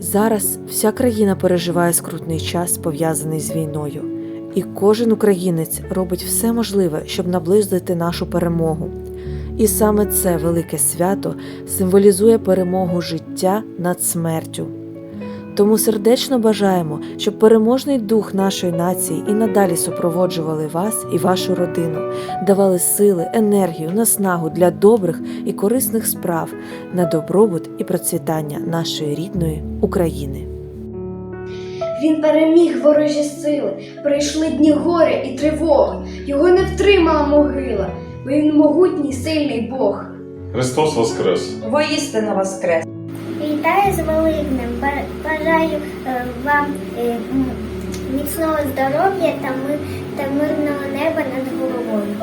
Зараз вся країна переживає скрутний час, пов'язаний з війною, і кожен українець робить все можливе, щоб наблизити нашу перемогу. І саме це велике свято символізує перемогу життя над смертю. Тому сердечно бажаємо, щоб переможний дух нашої нації і надалі супроводжували вас і вашу родину, давали сили, енергію, наснагу для добрих і корисних справ на добробут і процвітання нашої рідної України. Він переміг ворожі сили, прийшли дні горя і тривоги. Його не втримала могила, бо він могутній сильний Бог. Христос Воскрес! Воістину воскрес! Вітаю з Великднем. Ба- Бажаю е, вам е, міцного здоров'я та, мирного неба над головою.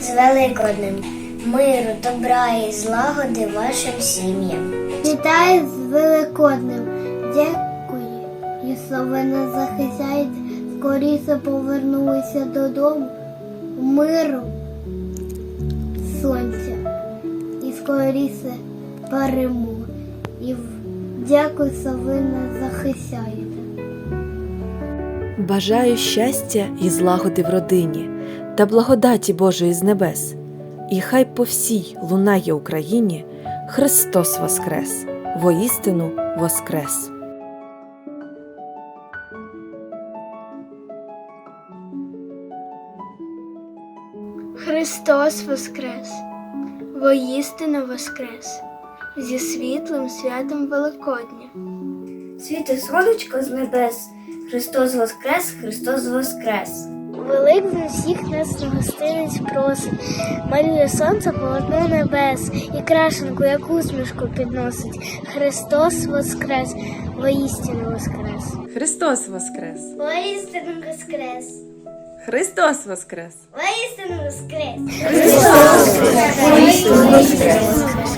З Великоднем. Миру, добра і злагоди вашим сім'ям. Вітаю з Великоднем. Дякую, ви нас захищаєте. Скоріше повернулися додому. Миру, сонця і скоріше перемоги. Дякую, що ви нас захищаєте. Бажаю щастя і злагоди в родині та благодаті Божої з небес. І хай по всій лунає Україні Христос Воскрес! Воістину Воскрес! Христос Воскрес! Воістину Воскрес! Зі світлим святом Великодня. Світи сонечко з небес. Христос Воскрес, Христос Воскрес. Великдень всіх нас на гостинець просить, малює сонце полотно небес, і крашенку, як усмішку підносить. Христос Воскрес, воістину Воскрес. Христос Воскрес! Воістину Воскрес! Христос Воскрес! Воістину Воскрес! Воістину воскрес!